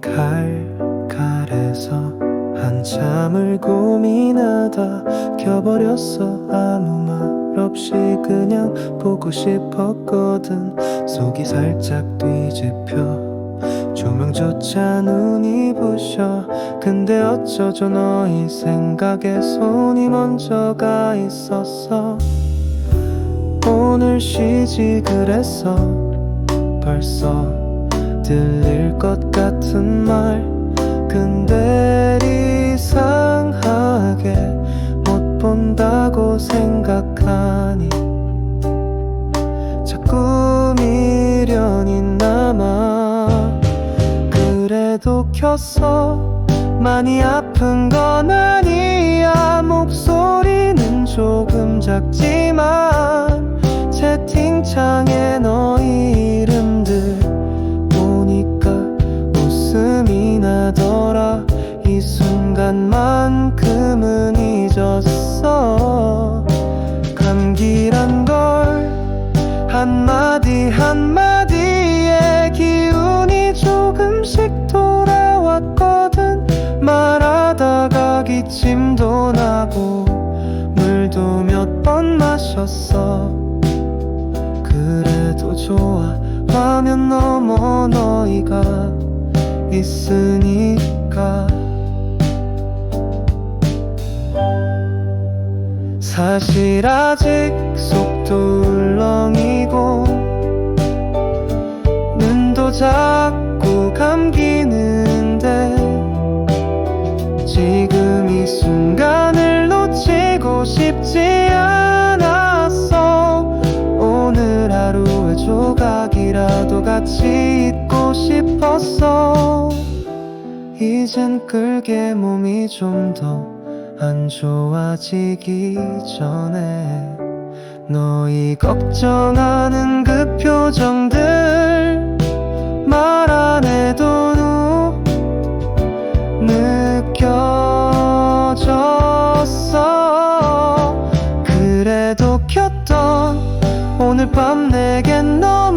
칼칼해서 한참을 고민하다 켜버렸어. 아무 말 없이 그냥 보고 싶었거든. 속이 살짝 뒤집혀 조명조차 눈이 부셔. 근데 어쩌죠 너의 생각에 손이 먼저 가 있었어. 오늘 쉬지 그랬어. 벌써 들릴 것 같은 말 근데 이상하게 못 본다고 생각하니 자꾸 미련이 남아. 그래도 켰어 많이 아픈 건 아니야. 목소리는 조금 작지만 채팅창에 나더라. 이 순간만큼은 잊었어. 감기란 걸 한마디 한마디에 기운이 조금씩 돌아왔거든. 말하다가 기침도 나고 물도 몇 번 마셨어. 그래도 좋아. 화면 너머 너희가 있으니까. 사실 아직 속도 울렁이고 눈도 자 조각이라도 같이 있고 싶었어. 이젠 끌게 몸이 좀 더 안 좋아지기 전에 너희 걱정하는 그 표정들 말 안 해도 누 느껴졌어. 그래도 켰던 오늘 밤 내겐 너무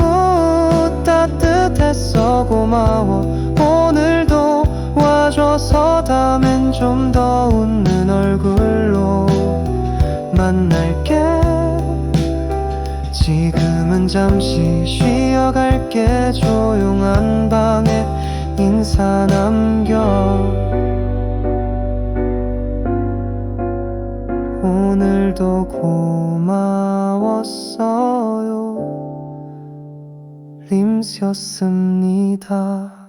따뜻했어 고마워. 오늘도 와줘서 다음엔 좀 더 웃는 얼굴로 만날게. 지금은 잠시 쉬어갈게. 조용한 방에 인사 남겨. 오늘도 고 림스였습니다